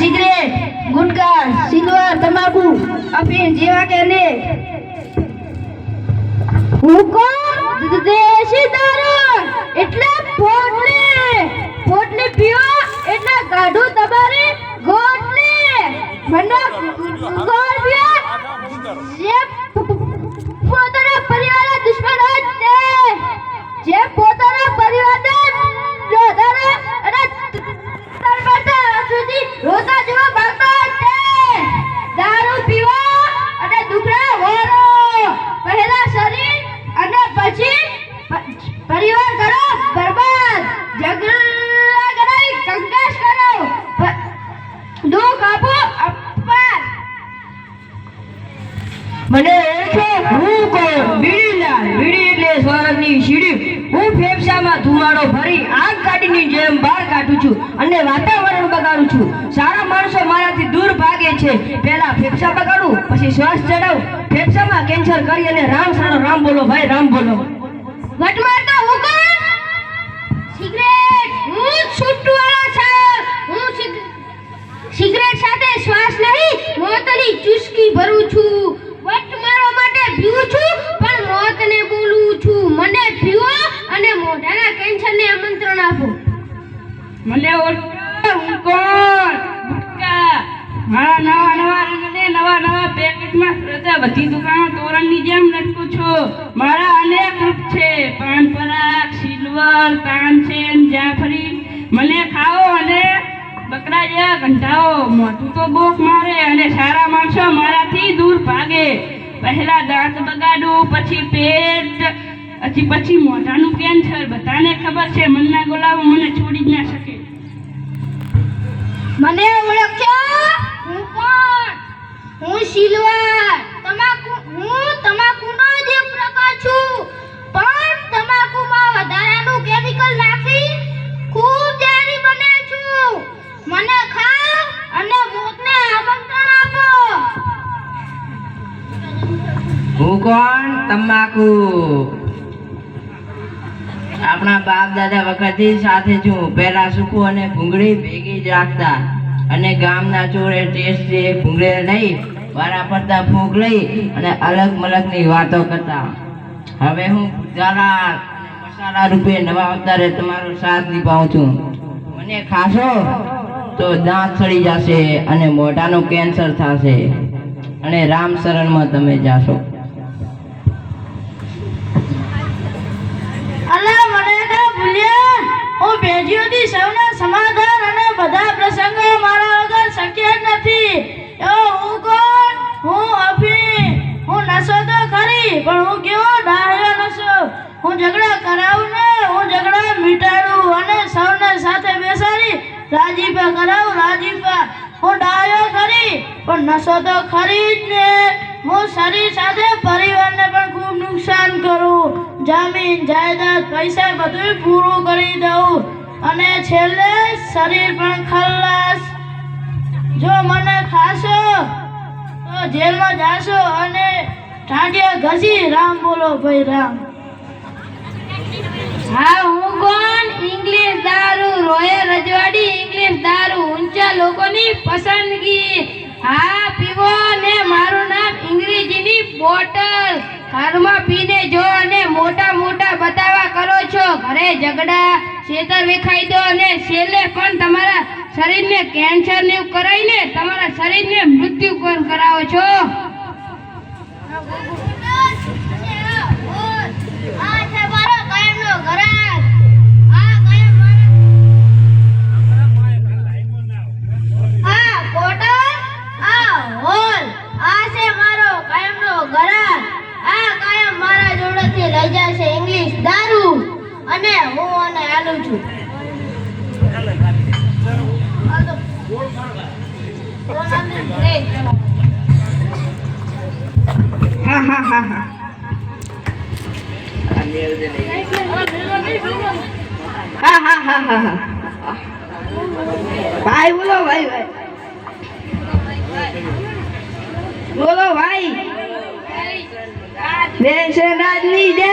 Cigarette ગુટકા silver તમાકુ અફીણ જેવા કે ને હું કોણ? દેશી દારૂ. ધુમાડો ભરી આગ કાઢીની જેમ બહાર કાઢું છું અને વાતાવરણ બગાડું છું. સારા માણસો મારાથી દૂર ભાગે છે. પહેલા ફેફસા બગાડું, પછી શ્વાસ ચડાવ. ફેફસામાં કેન્સર કરી અને રામ સારો રામ બોલો ભાઈ, રામ બોલો. વટમાં તો હું સિગરેટ. હું છૂટવાળો છું. હું સિગરેટ સાથે શ્વાસ નહીં, મોતની ચુસ્કી ભરું છું. વટ મારવા માટે પીવું છું, પણ મોતને બોલું છું. મને ગુટકા હા નવા નવા રંગને નવા નવા પેકેટમાં શ્રદ્ધા બધી દુકાનો તોરણની જેમ લટકું છું. મારા અનેક રૂપ છે. પાન પરાગ, સિલ્વર તાનસેન જાફરી. મને ખાઓ અને બકરા જેવા મોઢું તો બોક મારે અને સારા માણસો મારાથી દૂર ભાગે. પહેલા દાંત બગાડું, પછી પેટ. પછી પછી મોઢાનું કેન્સર. બધાને ખબર છે, મનના ગુલાબો મને છોડી જ ના શકે. મને ઓળખ્યો હું કોણ? હું સિલ્વર તમાકુ હું તમાકુનો જ એક પ્રકાર છું. પણ તમાકુમાં વધારાનું કેમિકલ નાખી ખૂબ ઝેરી બને છું. મને ખાવ અને મોતને આમંત્રણ આપો. હું કોણ? તમાકુ. આપણા બાપ દાદા વખતથી સાથે છું. પહેલા સુકું અને ભૂંગળી ભેગી જ રાખતા. અને ગામના ચોરે ટેસ્ટ ભૂંગળીને લઈ, વારા ફરતા ફૂંક લઈ અને અલગ મલગની વાતો કરતા. હવે હું ભૂજાલા મસાલા રૂપે નવા અવતારે તમારો સાથ નિભાવું છું. મને ખાશો તો દાંત સડી જશે અને મોઢાનું કેન્સર થશે. અને રામ શરણમાં તમે જાશો. હું ભેજીઓથી સૌના સમાધાન અને બધા પ્રસંગો મારા વગર શક્ય નથી. એવો હું કોણ? હું અફી હું નશો તો ખરી, પણ હું કેવો ડાહ્યો નશો? હું ઝઘડા કરાવું ને હું ઝઘડા મીટાડું અને સૌને સાથે બેસાડી રાજીપા કરાવું, રાજીપા. હું ડાહ્યો ખરી, પણ નશો તો ખરી જ ને. હું શરીર સાથે પરિવારને પણ ખૂબ નુકસાન કરું. જમીન, જાયદાદ, પૈસા બધું પૂરું કરી દઉં. અને છેલ્લે શરીર પણ ખલ્લાસ જો મને ખાશો, તો જેલમાં જાશો અને ઠાંડિયા ઘસી રામ બોલો ભાઈ રામ. હા, હું કોણ? ઇંગ્લિશ દારૂ રોયલ રજવાડી ઇંગ્લિશ દારૂ. ઊંચા લોકોની પસંદગી. હા બોટલ ઘરમાં પીને જો અને મોટા મોટા બતાવા કરો છો. ઘરે ઝઘડા છેતર વિખાઈ દો અને છેલ્લે પણ તમારા શરીરને કેન્સર ને કરાવીને તમારા શરીરને મૃત્યુ પણ કરાવો છો. અને હું અને આલુ છું. હા હા હા હા હા હા હા હા હા ભાઈ બોલો ભાઈ ભાઈ. બોલો ભાઈ. બોલો વેસનરાજની જય.